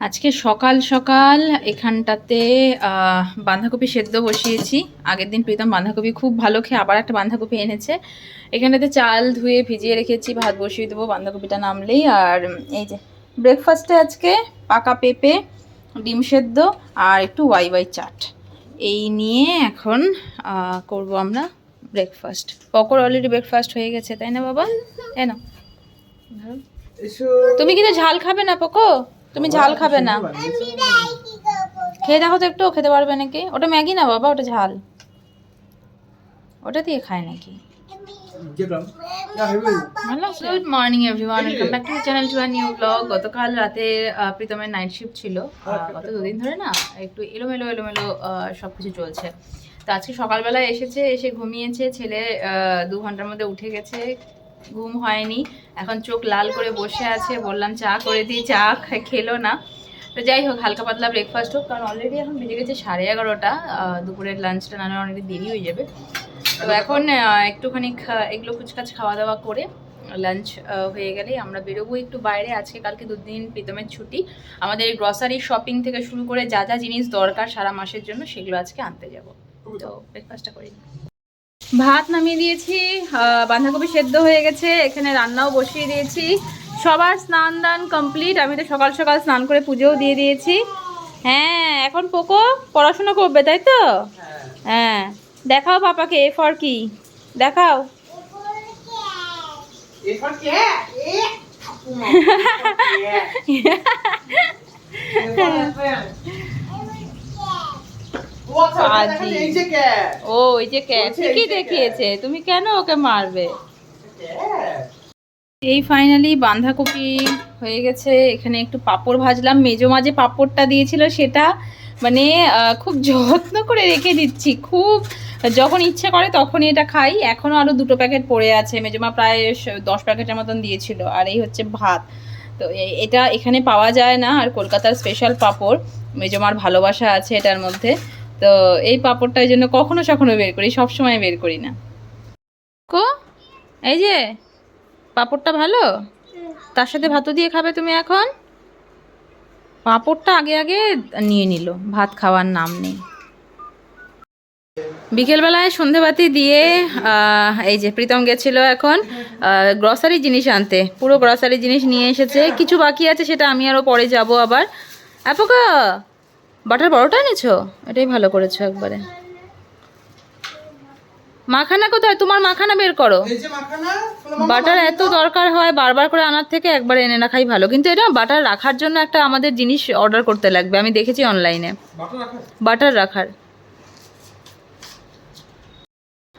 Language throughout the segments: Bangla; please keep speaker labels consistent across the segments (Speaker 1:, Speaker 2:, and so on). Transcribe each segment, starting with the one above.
Speaker 1: আজকে সকাল সকাল এখানটাতে বাঁধাকপি সেদ্ধ বসিয়েছি। আগের দিন প্রীতম বাঁধাকপি খুব ভালো খেয়ে আবার একটা বাঁধাকপি এনেছে। এখানটাতে চাল ধুয়ে ভিজিয়ে রেখেছি ভাত বসিয়ে দেবো বাঁধাকপিটা নামলেই। আর এই যে ব্রেকফাস্টে আজকে পাকা পেঁপে ডিম সেদ্ধ আর একটু ওয়াই ওয়াই চাট। এই নিয়ে এখন করব আমরা ব্রেকফাস্ট পকর অলরেডি ব্রেকফাস্ট হয়ে গেছে তাই না বাবা? তাই না তুমি কিন্তু ঝাল খাবে না পোকো? তুমি ঝাল খাবে না। খেয়ে দেখো তো একটু, খেতে পারবে নাকি? ওটা ম্যাগি না বাবা, ওটা ঝাল। ওটা দিয়ে খায় নাকি? Good morning everyone welcome back to channel to new blog গতকাল রাতে প্রীতমের নাইট শিফট ছিল। গত দুদিন ধরে না, একটু এলোমেলো এলোমেলো সব কিছু চলছে। তো আজকে সকালবেলা এসেছে, এসে ঘুমিয়েছে, ছেলে দু ঘণ্টার মধ্যে উঠে গেছে। ঘুম হয়নি। এখন চোখ লাল করে বসে আছে। বললাম চা করে দিই চা খেলো না। তো যাই হোক হালকা পাতলা ব্রেকফাস্ট হোক কারণ অলরেডি এখন বেজে গেছে সাড়ে এগারোটা। দুপুরের লাঞ্চটা নানা অনেক দেরি হয়ে যাবে। তো এখন একটুখানি এগুলো কুচকাচ খাওয়া দাওয়া করে লাঞ্চ হয়ে গেলেই আমরা বেরোবো একটু বাইরে। আজকে কালকে দুদিন প্রীতমের ছুটি। আমাদের গ্রসারি শপিং থেকে শুরু করে যা যা জিনিস দরকার সারা মাসের জন্য সেগুলো আজকে আনতে যাব। তো ব্রেকফাস্টটা করি ভাত নামিয়ে দিয়েছি বাঁধাকপি সেদ্ধ হয়ে গেছে এখানে রান্নাও বসিয়ে দিয়েছি। সবার স্নান দান কমপ্লিট আমি তো সকাল সকাল স্নান করে পুজোও দিয়ে দিয়েছি। হ্যাঁ এখন পোকো পড়াশোনা করবে তাই তো? হ্যাঁ দেখাও পাপাকে এ ফর কি? দেখাও। পাজি। ও ওই যে ক্যাট ঠিকই দেখিয়েছে। তুমি কেন ওকে মারবে? এই ফাইনালি বাঁধাকপি হয়ে গেছে। এখানে একটু পাঁপড় ভাজলাম। মেজো মাঝে পাঁপড়টা দিয়েছিল সেটা মানে খুব যত্ন করে রেখে দিচ্ছি। খুব যখন ইচ্ছে করে তখনই এটা খাই। এখনও আরও দুটো প্যাকেট পড়ে আছে। মেজমা প্রায় দশ প্যাকেটের মতন দিয়েছিল। আর এই হচ্ছে ভাত। তো এটা এখানে পাওয়া যায় না। আর কলকাতার স্পেশাল পাপড়। মেজমার ভালোবাসা আছে এটার মধ্যে। তো এই পাঁপড়টা এই জন্য কখনো সখনো বের করি, সব সময় বের করি না। কো, এই যে, পাপড়টা ভালো? তার সাথে ভাতও দিয়ে খাবে তুমি এখন? পাঁপড়টা আগে আগে নিয়ে নিল, ভাত খাওয়ার নাম নেই। বিকেলবেলায় সন্ধেবাতি দিয়ে এই যে প্রীতম গেছিল এখন গ্রসারি জিনিস আনতে। পুরো গ্রসারি জিনিস নিয়ে এসেছে, কিছু বাকি আছে সেটা আমি আরও পরে যাব আবার। অ্যাপোকা বাটার বড়টা এনেছো? এটাই ভালো করেছ একবারে। মাখানা কোথায়? তোমার মাখানা বের করো। বাটার এত দরকার হয় বারবার করে আনার থেকে একবার এনে রাখাই ভালো। কিন্তু এটা বাটার রাখার জন্য একটা আমাদের জিনিস অর্ডার করতে লাগবে। আমি দেখেছি অনলাইনে বাটার রাখার?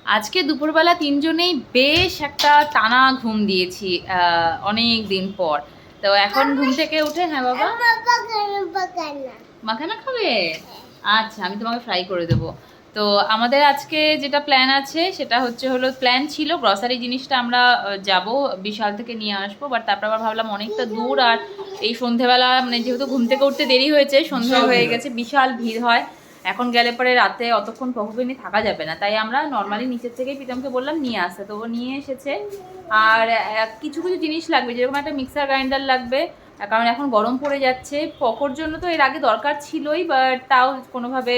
Speaker 1: আজকে দুপুরবেলা তিনজনেই বেশ একটা টানা ঘুম দিয়েছি অনেক দিন পর। তো এখন ঘুম থেকে উঠে হ্যাঁ বাবা? মাখানা খাবে? আচ্ছা আমি তোমাকে ফ্রাই করে দেবো। তো আমাদের আজকে যেটা প্ল্যান আছে সেটা হচ্ছে হলো প্ল্যান ছিল গ্রসারি জিনিসটা আমরা যাব বিশাল থেকে নিয়ে আসব বাট তারপর আবার ভাবলাম অনেকটা দূর আর এই সন্ধেবেলা মানে যেহেতু ঘুম থেকে উঠতে দেরি হয়েছে সন্ধে হয়ে গেছে বিশাল ভিড় হয়। এখন গেলে পরে রাতে অতক্ষণ পকপে থাকা যাবে না। তাই আমরা নর্মালি নিচের থেকেই প্রীতমকে বললাম নিয়ে আসতে তো ও নিয়ে এসেছে। আর কিছু কিছু জিনিস লাগবে যেরকম একটা মিক্সার গ্রাইন্ডার লাগবে কারণ এখন গরম পড়ে যাচ্ছে পকোর জন্য তো এর আগে দরকার ছিলই বাট তাও কোনোভাবে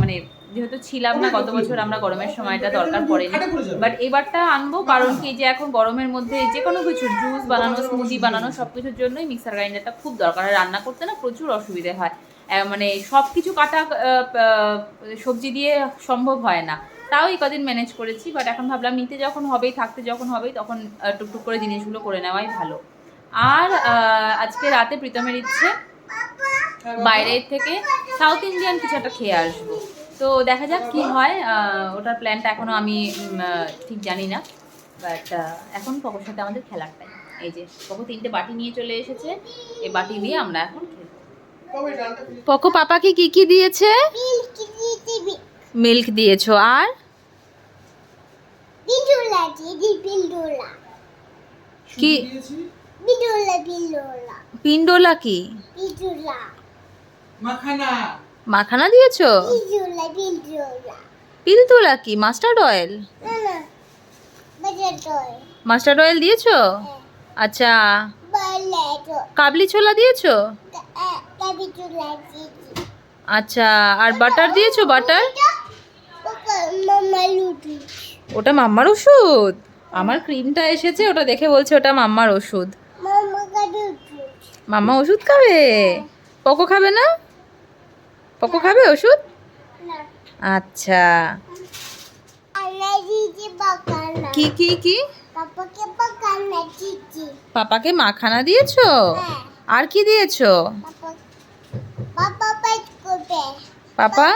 Speaker 1: মানে যেহেতু ছিলাম না গত বছর আমরা গরমের সময়টা দরকার পড়েনি। বাট এবারটা আনব কারণ কি যে এখন গরমের মধ্যে যে কোনো কিছু জুস বানানো স্মুদি বানানো সব কিছুর জন্যই মিক্সার গ্রাইন্ডারটা খুব দরকার আর রান্না করতে না প্রচুর অসুবিধে হয়। মানে সব কিছু কাটা সবজি দিয়ে সম্ভব হয় না। তাও এই কদিন ম্যানেজ করেছি বাট এখন ভাবলাম নিতে যখন হবেই থাকতে যখন হবেই তখন টুকটুক করে জিনিসগুলো করে নেওয়াই ভালো। আর আজকে রাতে প্রীতমের ইচ্ছে বাইরের থেকে সাউথ ইন্ডিয়ান কিছু একটা খেয়ে আসব। তো দেখা যাক কি হয় ওটার প্ল্যানটা এখনও আমি ঠিক জানি না। বাট এখন পকোর সাথে আমাদের খেলার টাইম এই যে পকো তিনটে বাটি নিয়ে চলে এসেছে। এই বাটি দিয়ে আমরা এখন পকো পাপাকে কি কি দিয়েছে? মিল্ক দিয়েছ। আর? কি? পিন্ডোলা কি?
Speaker 2: মাখানা।
Speaker 1: মাখানা দিয়েছ? পিলতোলা কি? Mustard oil? Mustard oil. দিয়েছ? আচ্ছা। কাবলি ছোলা দিয়েছ? আচ্ছা আর বাটার দিয়েছ? বাটার? ওটা মাম্মার ওষুধ? আমার ক্রিমটা এসেছে ওটা দেখে বলছে ওটা মাম্মার ওষুধ। মাম্মা ওষুধ খাবে? পকো খাবে না? পকো খাবে ওষুধ? আচ্ছা। কি কি কি?
Speaker 2: পাপাকে
Speaker 1: মাখানা দিয়েছ?
Speaker 2: হ্যাঁ।
Speaker 1: আর কি দিয়েছ?
Speaker 2: পাপা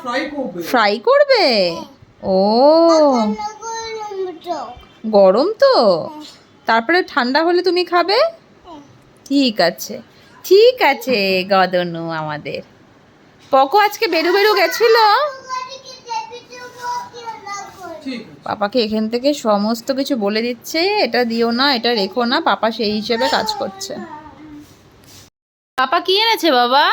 Speaker 3: ফ্রাই করবে।
Speaker 1: ফ্রাই ও।
Speaker 2: গরম তো।
Speaker 1: গরম তো? তারপরে ঠান্ডা হলে তুমি খাবে? ঠিক আছে। ঠিক আছে গদনু আমাদের। পকো আজকে বেরু বেরু গেছিল? পাপাকে এখান থেকে সমস্ত কিছু বলে দিচ্ছে। এটা দিও না এটা রেখো না পাপা সেই হিসেবে কাজ করছে। পাপা কি এনেছে বাবা?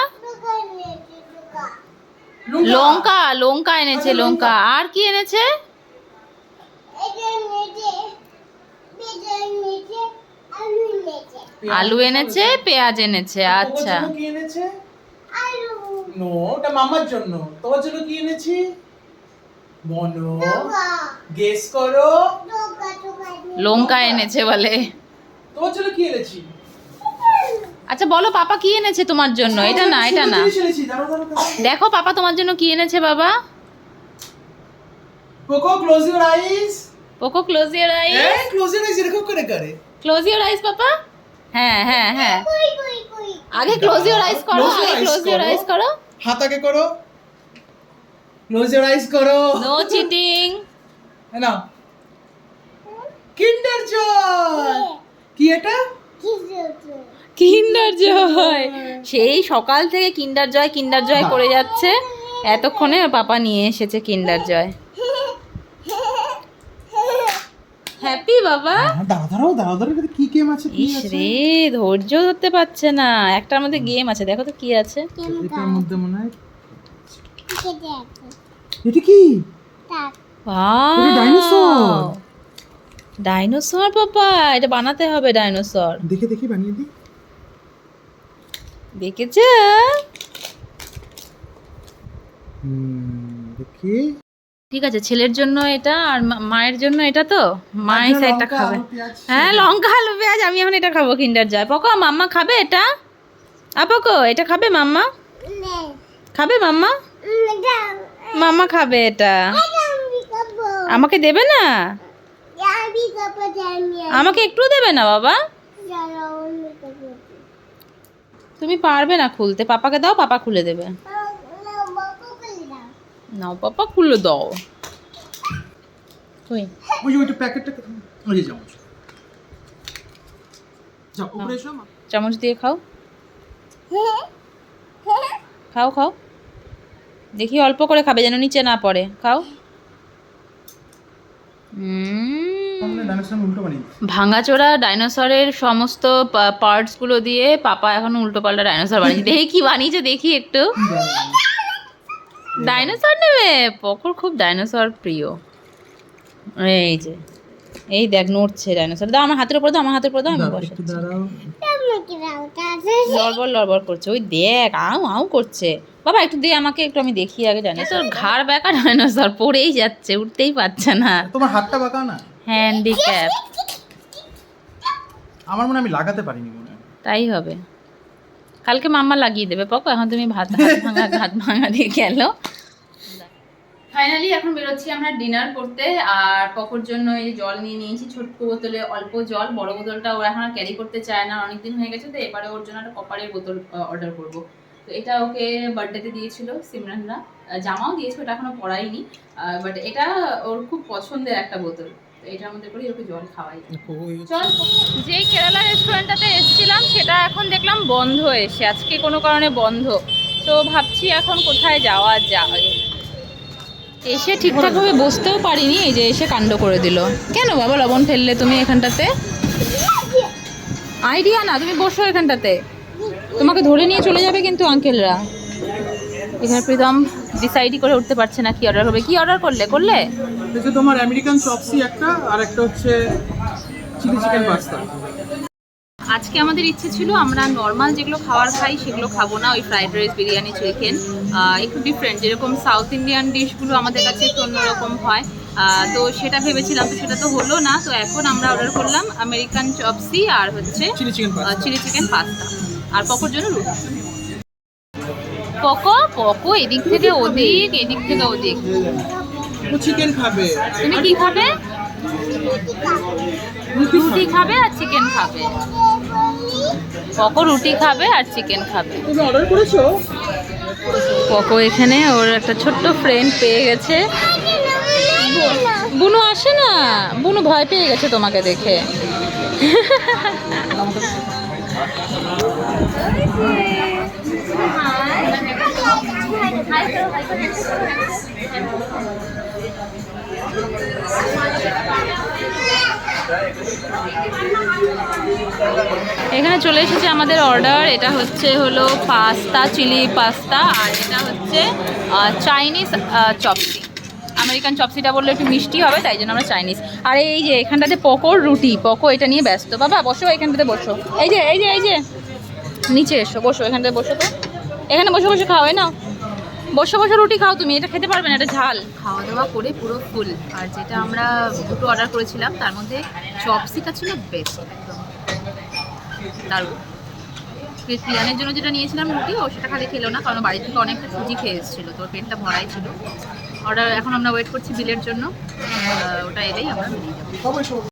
Speaker 1: লঙ্কা। লঙ্কা এনেছে লঙ্কা। আর কি এনেছে? আলু এনেছে? পেঁয়াজ এনেছে আচ্ছা।
Speaker 3: কি এনেছে? নো ওটা মামার জন্য। তোমার জন্য কি এনেছি? বলো গেস করো।
Speaker 1: লঙ্কা এনেছে বলে।
Speaker 3: তোমার জন্য কি এনেছি?
Speaker 1: আচ্ছা বলো পাপা কি এনেছে তোমার জন্য? এটা না এটা না। দেখো পাপা তোমার জন্য কি এনেছে বাবা?
Speaker 3: কোকো close your eyes
Speaker 1: Poco close your eyes
Speaker 3: close your eyes এরকম করে করে।
Speaker 1: Close your eyes papa. হ্যাঁ হ্যাঁ হ্যাঁ। আগে ক্লোজ ইওর আইস করো আগে ক্লোজ ইওর
Speaker 3: করো।
Speaker 1: আইস করো।
Speaker 3: হাত আগে করো। ক্লোজ ইওর আইস করো।
Speaker 1: নো চিটিং
Speaker 3: হ্যাঁ না কিন্ডার জয় কি এটা?
Speaker 1: কিন্ডার জয় সেই সকাল থেকে কিন্ডার জয় কিন্ডার জয় করে যাচ্ছে। এতক্ষণে পাপা নিয়ে এসেছে কিন্ডার জয় বাবা।
Speaker 3: হ্যাঁ, দাঁড়াও কি গেম আছে? কি আছে?
Speaker 1: রে ধৈর্য ধরতে পারছে না। একটার মধ্যে গেম আছে দেখো তো কি আছে।
Speaker 3: এটার মধ্যে মনে হয় এটা কি? এটা
Speaker 1: ডাইনোসর বাবা এটা বানাতে হবে ডাইনোসর
Speaker 3: দেখে দেখি বানিয়ে দিই।
Speaker 1: দেখেছে?
Speaker 3: দেখি।
Speaker 1: ঠিক আছে ছেলের জন্য এটা আর মায়ের জন্য এটা তো? মা এই
Speaker 3: আচ্ছা,
Speaker 1: সাইডটা খাবে। হ্যাঁ লঙ্কা আলু পেঁয়াজ আমি এখন এটা খাব কিন্ডার জয় পকো মাম্মা খাবে এটা? আপকো এটা খাবে মাম্মা? খাবে মাম্মা? মাম্মা খাবে এটা। আমাকে দেবে না? আমাকে একটু দেবে না বাবা? তুমি পারবে না খুলতে পাপাকে দাও পাপা খুলে দেবে। নাও পাপা খুলে দাও। কই?
Speaker 3: ওই যে ওইটা প্যাকেটটা ওই যে চামচ। যাও উপরে এসো
Speaker 1: চামচ দিয়ে খাও। খাও খাও। দেখি অল্প করে খাবে যেন নিচে না পড়ে। খাও। ভাঙাচোরা ডাইনোসরের সমস্ত পার্টসগুলো দিয়ে পাপা এখন উল্টো পাল্টা ডাইনোসর বানিয়েছে। দেখি কি বানিয়েছে দেখি একটু। ডাইনোসর নেবে? পকর খুব ডাইনোসর প্রিয়। এই যে এই দেখ নড়ছে ডাইনোসর। দাও আমার হাতের উপর দাও আমার হাতের উপর দাও আমি বসে লড়বড় লড়বড় করছে। ওই দেখ আউ আউ করছে। বাবা একটু দে আমাকে একটু আমি দেখি আগে জানি তোর ঘাড় বেঁকা ডাইনোসর পড়েই যাচ্ছে উঠতেই পারছে না।
Speaker 3: তোমার হাতটা বাঁকাও না?
Speaker 1: হ্যান্ডিক্যাপ।
Speaker 3: আমার মনে আমি লাগাতে পারিনি মনে
Speaker 1: তাই হবে। কালকে মাম্মা লাগিয়ে দেবে পকো এখন তুমি ভাত ভাঙা হাত ভাঙা দিয়ে গেল। ফাইনালি এখন বেরোচ্ছি আমরা ডিনার করতে আর পকোর জন্য এই জল নিয়ে নিয়েছি ছোট্ট বোতলে অল্প জল বড় বোতলটা ও এখন আর ক্যারি করতে চায় না অনেকদিন হয়ে গেছে তো এবারে ওর জন্য একটা কপারের বোতল অর্ডার করব। তো এটা ওকে বার্থডেতে দিয়েছিল সিমরানরা। জামাও দিয়েছে ওটা এখনও পরাইনি বাট এটা ওর খুব পছন্দের একটা বোতল। তো এটার মধ্যে করে ওকে জল খাওয়াই। চল যেই কেরালা রেস্টুরেন্টটাতে এখন দেখলাম বন্ধ এসে, আজকে কোনো কারণে বন্ধ। তো ভাবছি এখন কোথায় যাওয়া যায়? এসে ঠিকঠাকভাবে বসতেও পারিনি, এই যে এসে কাণ্ড করে দিল। কেন বাবা, লবণ ফেললে তুমি এখানটাতে? আইডিয়া না, তুমি বসো এখানটাতে। তোমাকে ধরে নিয়ে চলে যাবে কিন্তু আঙ্কেলরা। এখানে প্রীতম ডিসাইডই করে উঠতে পারছে না কি অর্ডার করবে। কি অর্ডার করলে? করলে?
Speaker 3: তোমার আমেরিকান চপসি একটা, আর একটা হচ্ছে চিলি চিকেন পাস্তা
Speaker 1: আজকে আমাদের ইচ্ছে ছিল আমরা নর্মাল যেগুলো খাবার খাই সেগুলো খাব না। ওই ফ্রাইড রাইস বিরিয়ানি চিকেন একটু ডিফারেন্ট যেরকম সাউথ ইন্ডিয়ান ডিশগুলো আমাদের কাছে একটু অন্যরকম হয়। তো সেটা ভেবেছিলাম তো সেটা তো হলো না। তো এখন আমরা অর্ডার করলাম আমেরিকান চপসি আর হচ্ছে
Speaker 3: chilli chicken
Speaker 1: chilli chicken pasta আর পকোর জন্য রুটি। পকো পকো এদিক থেকে ওদিক এদিক থেকে ওদিক।
Speaker 3: চিকেন খাবে।
Speaker 1: তুমি কি খাবে? রুটি খাবে। আর চিকেন খাবে। পকো রুটি খাবে আর চিকেন খাবে
Speaker 3: তুমি অর্ডার করেছ
Speaker 1: পকো এখানে ওর একটা ছোট্ট ফ্রেন্ড পেয়ে গেছে বুনু আসে না বুনু ভয় পেয়ে গেছে তোমাকে দেখে এখানে চলে এসেছে আমাদের অর্ডার এটা হচ্ছে হলো পাস্তা চিলি পাস্তা আর এটা হচ্ছে চাইনিজ চপসি আমেরিকান চপসিটা বললে একটু মিষ্টি হবে, তাই জন্য আমরা চাইনিজ আর এই যে এখানটাতে পকোর রুটি, পকো এটা নিয়ে ব্যস্ত। বাবা, বসো এখানটাতে বসো। এই যে এই যে এই যে। নিচে এসো, বসো, এখানটাতে বসো তো। এখানে বসে বসে খাও এই নাও বসে বসে, রুটি খাও তুমি, এটা খেতে পারবে না, এটা ঝাল। খাওয়া দাওয়া করে পুরো ফুল। আর যেটা আমরা দুটো অর্ডার করেছিলাম, তার মধ্যে চপসিটা ছিল বেস্ট একদম। দারুণ। প্রিয়ানের জন্য যেটা নিয়েছিলাম রুটি, ও সেটা খালি খেলো না, কারণ বাড়ি থেকে অনেকটা সুজি খেয়ে এসেছিল তোর পেটটা ভরাই ছিল। অর্ডার এখন আমরা ওয়েট করছি বিলের জন্য। ওটা এলেই আমরা যাব।